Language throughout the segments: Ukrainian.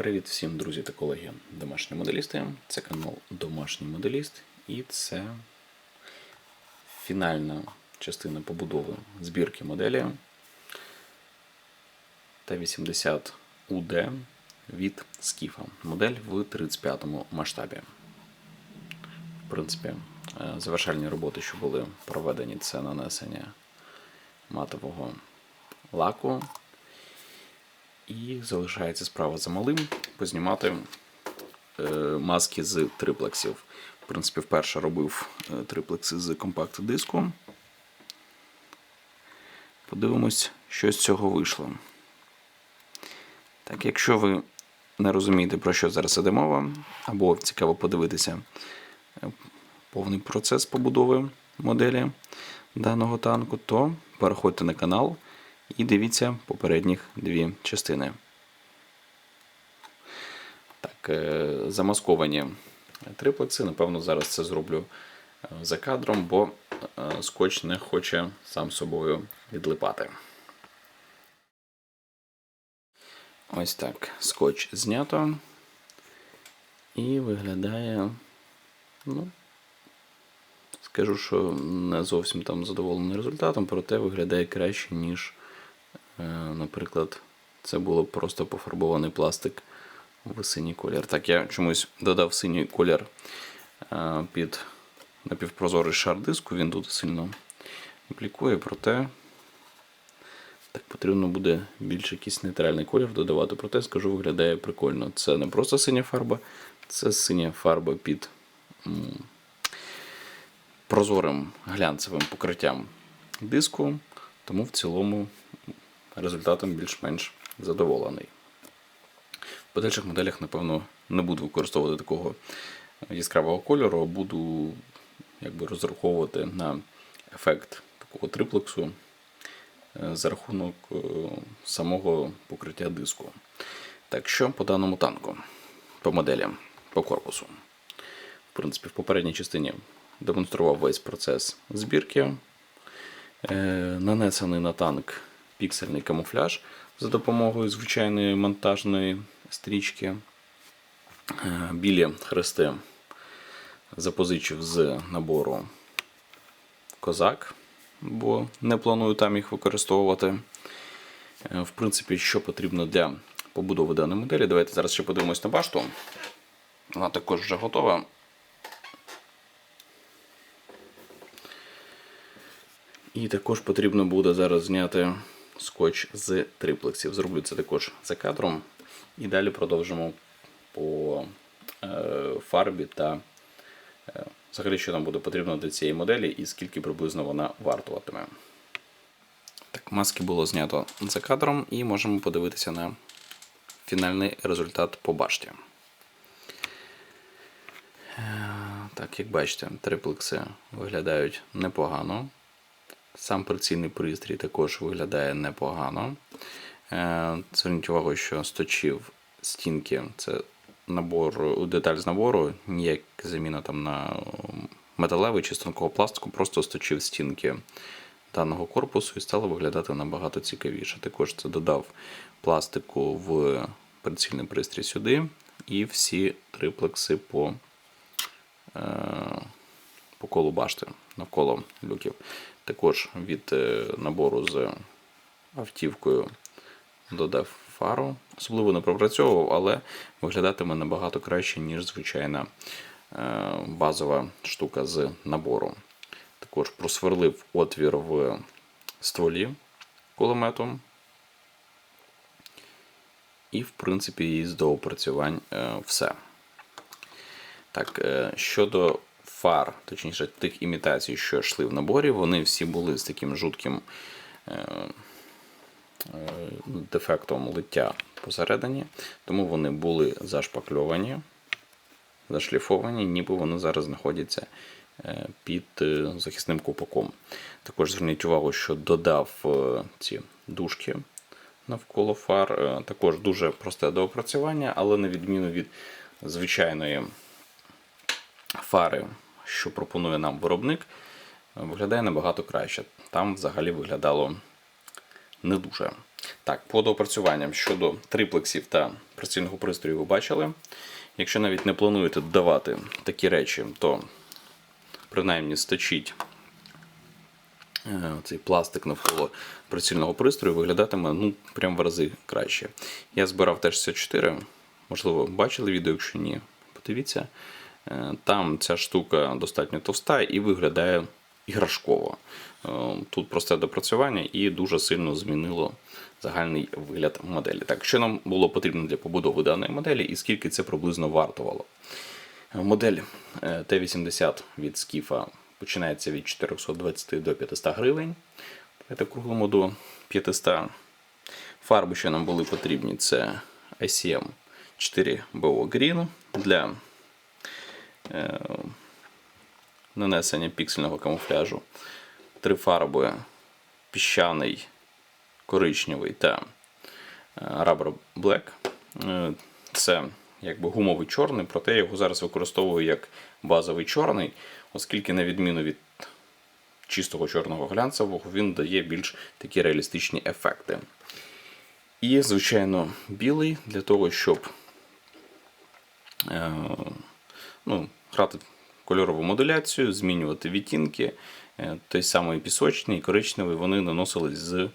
Привіт всім, друзі та колеги, домашні моделісти. Це канал Домашній Моделіст і це фінальна частина побудови збірки моделі Т-80 УД від Скіфа. Модель в 35-му масштабі. В принципі, е, завершальні роботи, що були проведені, це нанесення матового лаку. І залишається справа за малим познімати е, маски з триплексів. В принципі, вперше робив е, триплекси з компакт-диску. Подивимось, що з цього вийшло. Так, якщо ви не розумієте, про що зараз іде мова, або цікаво подивитися е, повний процес побудови моделі даного танку, то переходьте на канал і дивіться попередніх дві частини. Так, е, замасковані триплекси. Напевно, зараз це зроблю е, за кадром, бо е, скотч не хоче сам собою відлипати. Ось так. Скотч знято. І виглядає. Ну, скажу, що не зовсім там задоволений результатом, проте виглядає краще, ніж, наприклад, це було просто пофарбований пластик в синій колір. Так, я чомусь додав синій колір е, під напівпрозорий шар диску, він тут сильно блікує, проте так потрібно буде більш якийсь нейтральний колір додавати. Проте скажу, виглядає прикольно. Це не просто синя фарба, це синя фарба під прозорим глянцевим покриттям диску, тому в цілому результатом більш-менш задоволений. В подальших моделях, напевно, не буду використовувати такого яскравого кольору, а буду якби, розраховувати на ефект такого триплексу е, за рахунок е, самого покриття диску. Так що по даному танку, по моделям, по корпусу. В принципі, в попередній частині демонстрував весь процес збірки. Е, Нанесений на танк піксельний камуфляж за допомогою звичайної монтажної стрічки. Е, Білі хрести запозичив з набору Козак, бо не планую там їх використовувати. Е, В принципі, що потрібно для побудови даної моделі. Давайте зараз ще подивимось на башту. Вона також вже готова. І також потрібно буде зараз зняти скотч з триплексів. Зроблю це також за кадром. І далі продовжимо по е, фарбі та е, взагалі, що нам буде потрібно для цієї моделі і скільки приблизно вона вартуватиме. Так, маски було знято за кадром, і можемо подивитися на фінальний результат по башті. Е, Так, як бачите, триплекси виглядають непогано. Сам прицільний пристрій також виглядає непогано. Е, Зверніть увагу, що сточив стінки це набор, деталь з набору, ніяк заміна там на металевий чи тонкого пластику, просто сточив стінки даного корпусу і стало виглядати набагато цікавіше. Також це додав пластику в прицільний пристрій сюди, і всі триплекси по е, по колу башти навколо люків. Також від е, набору з автівкою додав фару. Особливо не пропрацьовував, але виглядатиме набагато краще, ніж звичайна е, базова штука з набору. Також просверлив отвір в стволі кулемету. І, в принципі, із доопрацювань е, все. Так, щодо фар, точніше, тих імітацій, що йшли в наборі, вони всі були з таким жутким е, е, дефектом лиття посередині, тому вони були зашпакльовані, зашліфовані, ніби вони зараз знаходяться е, під захисним купаком. Також зверніть увагу, що додав ці дужки навколо фар. Також дуже просте доопрацювання, але на відміну від звичайної фари, що пропонує нам виробник, виглядає набагато краще. Там взагалі виглядало не дуже. Так, по доопрацюванням щодо триплексів та прицільного пристрою ви бачили. Якщо навіть не плануєте додавати такі речі, то принаймні сточіть е, цей пластик навколо прицільного пристрою, виглядатиме ну, прям в рази краще. Я збирав теж 64, можливо, бачили відео, якщо ні, подивіться. Е, Там ця штука достатньо товста і виглядає іграшково. Е, Тут просте допрацювання і дуже сильно змінило загальний вигляд моделі. Так, що нам було потрібно для побудови даної моделі і скільки це приблизно вартувало? Модель е, Т-80 від Скіфа починається від 420 до 500 гривень. Давайте круглимо до 500. Фарби, що нам були потрібні, це ICM 4 BO Green для нанесення піксельного камуфляжу. Три фарби піщаний, коричневий та е, Rubber Black. Е, Це якби гумовий чорний, проте я його зараз використовую як базовий чорний, оскільки, на відміну від чистого чорного глянцевого, він дає більш такі реалістичні ефекти. І, звичайно, білий для того, щоб е, ну, грати кольорову модуляцію, змінювати відтінки. Е, Той самий пісочний і коричневий вони наносились з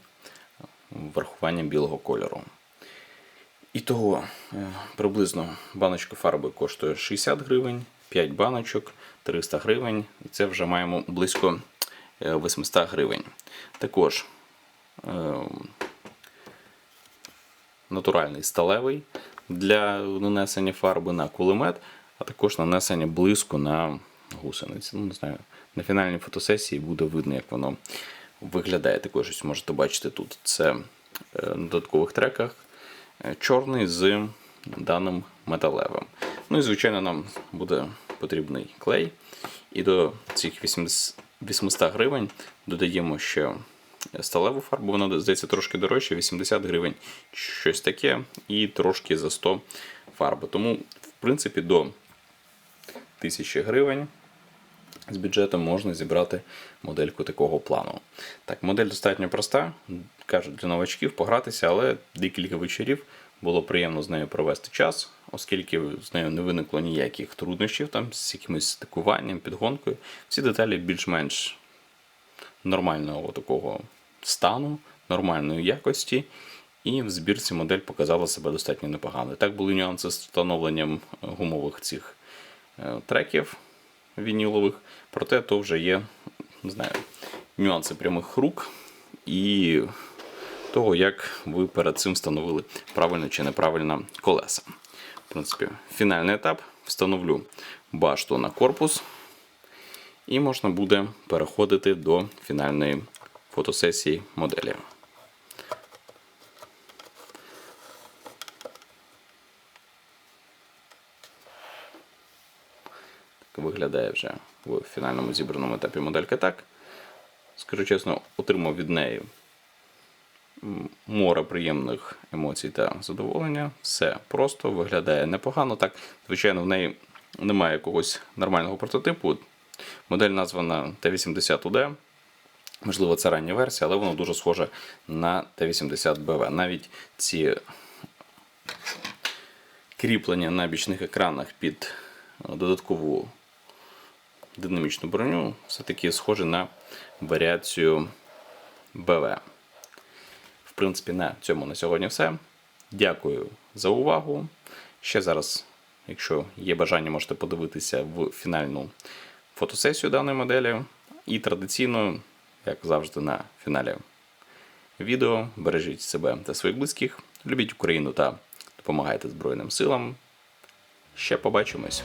врахуванням білого кольору. І того е, приблизно баночка фарби коштує 60 гривень, 5 баночок 300 гривень, і це вже маємо близько е, 800 гривень. Також е, натуральний сталевий для нанесення фарби на кулемет, а також нанесення блиску на гусениці. Ну, не знаю, на фінальній фотосесії буде видно, як воно виглядає. Також ось можете бачити тут. Це е, на додаткових треках е, чорний з даним металевим. Ну і, звичайно, нам буде потрібний клей. І до цих 800 гривень додаємо ще сталеву фарбу, вона здається трошки дорожче, 80 гривень щось таке, і трошки за 100 фарби. Тому, в принципі, до 1000 гривень з бюджетом можна зібрати модельку такого плану. Так, модель достатньо проста, кажуть для новачків погратися, але декілька вечорів було приємно з нею провести час, оскільки з нею не виникло ніяких труднощів там з якимось стикуванням, підгонкою. Всі деталі більш-менш нормального такого стану, нормальної якості. І в збірці модель показала себе достатньо непогано. Так були нюанси з встановленням гумових цих треків вінілових, проте то вже є не знаю, нюанси прямих рук і того, як ви перед цим встановили правильно чи неправильно колеса. В принципі, фінальний етап встановлю башту на корпус, і можна буде переходити до фінальної фотосесії моделі. Виглядає вже в фінальному зібраному етапі моделька так. Скажу чесно, отримав від неї море приємних емоцій та задоволення. Все просто виглядає непогано. Так, звичайно, в неї немає якогось нормального прототипу. Модель названа Т-80UD. Можливо, це рання версія, але воно дуже схоже на Т-80BV. Навіть ці кріплення на бічних екранах під додаткову динамічну броню все-таки схоже на варіацію БВ. В принципі, на цьому на сьогодні все. Дякую за увагу. Ще зараз, якщо є бажання, можете подивитися в фінальну фотосесію даної моделі. І традиційно, як завжди, на фіналі відео бережіть себе та своїх близьких, любіть Україну та допомагайте Збройним силам. Ще побачимось!